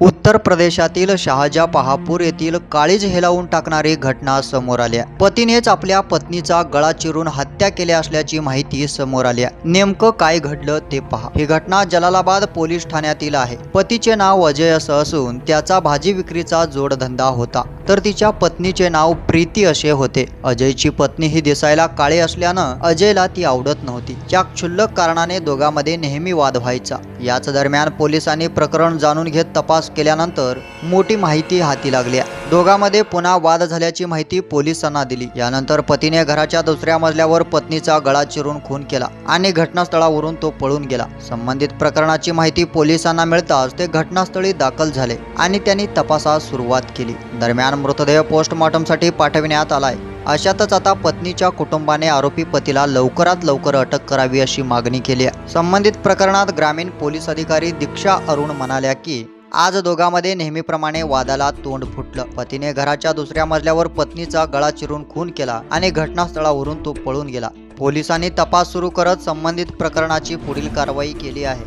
उस उत्तर प्रदेशातील शहाजापहापूर येथील काळीज हेलावून टाकणारी घटना समोर आल्या पतीनेच आपल्या पत्नीचा गळा चिरून हत्या केल्या असल्याची माहिती समोर आली नेमकं काय घडलं ते पहा. ही घटना जलालाबाद पोलीस ठाण्यातील आहे. पतीचे नाव अजय असं असून त्याचा भाजी विक्रीचा जोडधंदा होता. तर तिच्या पत्नीचे नाव प्रीती असे होते. अजयची पत्नी ही दिसायला काळे असल्यानं अजयला ती आवडत नव्हती. त्या क्षुल्लक कारणाने दोघांमध्ये नेहमी वाद व्हायचा. याच दरम्यान पोलिसांनी प्रकरण जाणून घेत तपास केल्यानंतर मोठी माहिती हाती लागली. दोघांमध्ये पुन्हा वाद झाल्याची माहिती पोलिसांना दिली. यानंतर पतीने घराच्या दुसऱ्या मजल्यावर पत्नीचा गळा चिरून खून केला आणि घटनास्थळावरून तो पळून गेला. संबंधित प्रकरणाची माहिती पोलिसांना मिळताच ते घटनास्थळी दाखल झाले आणि त्यांनी तपासास सुरुवात केली. दरम्यान मृतदेह पोस्टमॉर्टमसाठी पाठविण्यात आलाय. अशातच आता पत्नीच्या कुटुंबाने आरोपी पतीला लवकरात लवकर अटक करावी अशी मागणी केली आहे. संबंधित प्रकरणात ग्रामीण पोलीस अधिकारी दीक्षा अरुण म्हणाल्या की आज दोघांमध्ये नेहमीप्रमाणे वादाला तोंड फुटलं. पतीने घराच्या दुसऱ्या मजल्यावर पत्नीचा गळा चिरून खून केला आणि घटनास्थळावरून तो पळून गेला. पोलिसांनी तपास सुरू करत संबंधित प्रकरणाची पुढील कारवाई केली आहे.